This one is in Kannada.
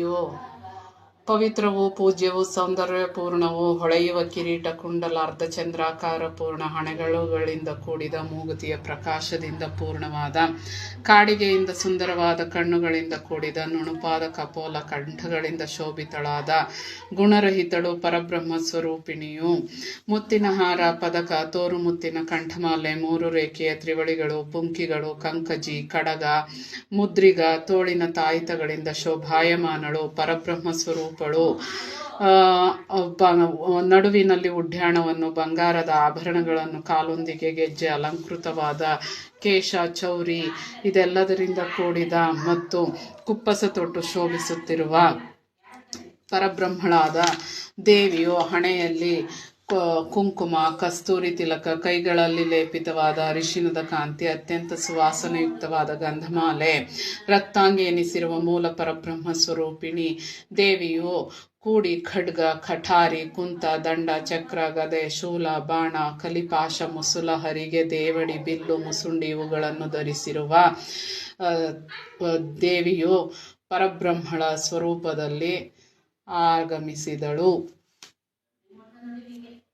有。ಪವಿತ್ರವೂ ಪೂಜ್ಯವೂ ಸೌಂದರ್ಯಪೂರ್ಣವೂ ಹೊಳೆಯುವ ಕಿರೀಟ ಕುಂಡಲ ಅರ್ಧಚಂದ್ರಾಕಾರ ಪೂರ್ಣ ಹಣೆಗಳುಗಳಿಂದ ಕೂಡಿದ ಮೂಗುತಿಯ ಪ್ರಕಾಶದಿಂದ ಪೂರ್ಣವಾದ, ಕಾಡಿಗೆಯಿಂದ ಸುಂದರವಾದ ಕಣ್ಣುಗಳಿಂದ ಕೂಡಿದ, ನುಣುಪಾದ ಕಪೋಲ ಕಂಠಗಳಿಂದ ಶೋಭಿತಳಾದ, ಗುಣರಹಿತಳು ಪರಬ್ರಹ್ಮ ಸ್ವರೂಪಿಣಿಯು. ಮುತ್ತಿನ ಹಾರ, ಪದಕ, ತೋರು ಮುತ್ತಿನ ಕಂಠಮಾಲೆ, ಮೂರು ರೇಖೆಯ ತ್ರಿವಳಿಗಳು, ಪುಂಕಿಗಳು, ಕಂಕಜಿ, ಕಡಗ, ಮುದ್ರಿಗ, ತೋಳಿನ ತಾಯಿತಗಳಿಂದ ಶೋಭಾಯಮಾನಳು ಪರಬ್ರಹ್ಮ ಸ್ವರೂಪಳು ಬ- ನಡುವಿನಲ್ಲಿ ಉಡ್ಯಾಣವನ್ನು ಬಂಗಾರದ ಆಭರಣಗಳನ್ನು ಕಾಲೊಂದಿಗೆ ಗೆಜ್ಜೆ ಅಲಂಕೃತವಾದ ಕೇಶ, ಚೌರಿ ಇದೆಲ್ಲದರಿಂದ ಕೂಡಿದ ಮತ್ತು ಕುಪ್ಪಸ ತೊಟ್ಟು ಶೋಭಿಸುತ್ತಿರುವ ಪರಬ್ರಹ್ಮಳಾದ ದೇವಿಯು ಹಣೆಯಲ್ಲಿ ಕುಂಕುಮ, ಕಸ್ತೂರಿ ತಿಲಕ, ಕೈಗಳಲ್ಲಿ ಲೇಪಿತವಾದ ಅರಿಶಿನದ ಕಾಂತಿ, ಅತ್ಯಂತ ಸುವಾಸನೆಯುಕ್ತವಾದ ಗಂಧಮಾಲೆ, ರಕ್ತಾಂಗಿ ಎನಿಸಿರುವ ಮೂಲ ಪರಬ್ರಹ್ಮ ಸ್ವರೂಪಿಣಿ, ದೇವಿಯು ಕೂಡಿ, ಖಡ್ಗ ಕಠಾರಿ ಕುಂತ, ದಂಡ, ಚಕ್ರ, ಗದೆ, ಶೂಲ, ಬಾಣ, ಕಲಿಪಾಶ, ಮುಸುಲ, ಹರಿಗೆ, ದೇವಡಿ, ಬಿಲ್ಲು, ಮುಸುಂಡಿ ಇವುಗಳನ್ನು ಧರಿಸಿರುವ ದೇವಿಯು ಪರಬ್ರಹ್ಮಳ ಸ್ವರೂಪದಲ್ಲಿ ಆಗಮಿಸಿದಳು. and then if you